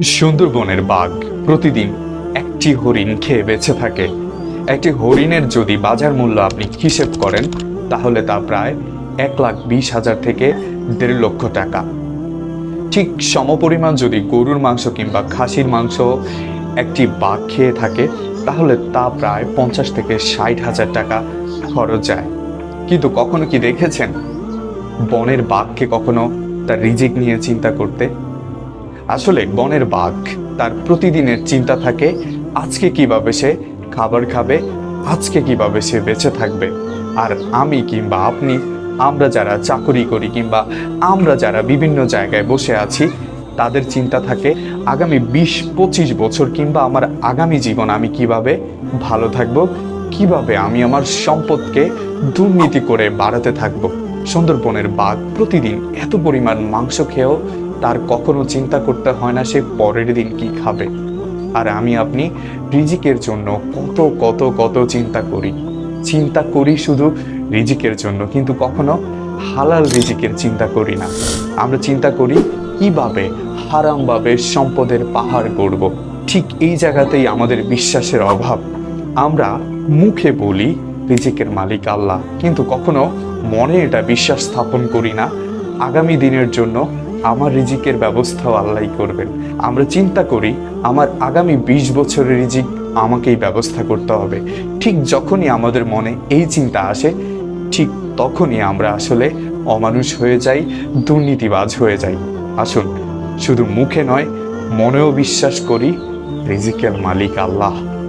সুন্দরবনের বাঘ প্রতিদিন একটি হরিণ খেয়ে বেঁচে থাকে। একটি হরিণের যদি বাজার মূল্য আপনি হিসেব করেন, তাহলে তা প্রায় এক লাখ বিশ হাজার থেকে দেড় লক্ষ টাকা। ঠিক সমপরিমাণ যদি গরুর মাংস কিংবা খাসির মাংস একটি বাঘ খেয়ে থাকে, তাহলে তা প্রায় পঞ্চাশ থেকে ষাট হাজার টাকা খরচ যায়। কিন্তু কখনো কি দেখেছেন? বনের বাঘকে কখনো তার রিজিক নিয়ে চিন্তা করতে? আসলে বনের বাঘ, তার প্রতিদিনের চিন্তা থাকে, আজকে কীভাবে সে খাবার খাবে, আজকে কীভাবে সে বেঁচে থাকবে। আর আমি কিংবা আপনি, আমরা যারা চাকরি করি কিংবা আমরা যারা বিভিন্ন জায়গায় বসে আছি, তাদের চিন্তা থাকে, আগামী বিশ, পঁচিশ বছর কিংবা আমার আগামী জীবন আমি কীভাবে ভালো থাকব, কীভাবে আমি আমার সম্পদকে দুর্নীতি করে বাড়াতে থাকব। সুন্দরবনের বাঘ প্রতিদিন এত পরিমাণ মাংস খেয়েও তার কখনো চিন্তা করতে হয় না সে পরের দিন কি খাবে। আর আমি আপনি রিজিকের জন্য কত কত কত চিন্তা করি। চিন্তা করি শুধু রিজিকের জন্য, কিন্তু কখনো হালাল রিজিকের চিন্তা করি না। আমরা চিন্তা করি কীভাবে হারামভাবে সম্পদের পাহাড় গড়ব। ঠিক এই জায়গাতেই আমাদের বিশ্বাসের অভাব। আমরা মুখে বলি রিজিকের মালিক আল্লাহ, কিন্তু কখনো মনে এটা বিশ্বাস স্থাপন করি না। আগামী দিনের জন্য আমার রিজিকের ব্যবস্থাও আল্লাহ করবেন। আমরা চিন্তা করি, আমার আগামী বিশ বছরের রিজিক আমাকেই ব্যবস্থা করতে হবে। ঠিক যখনই আমাদের মনে এই চিন্তা আসে, ঠিক তখনই আমরা আসলে অমানুষ হয়ে যাই, দুর্নীতিবাজ হয়ে যাই। আসুন, শুধু মুখে নয়, মনেও বিশ্বাস করি, রিজিকের মালিক আল্লাহ।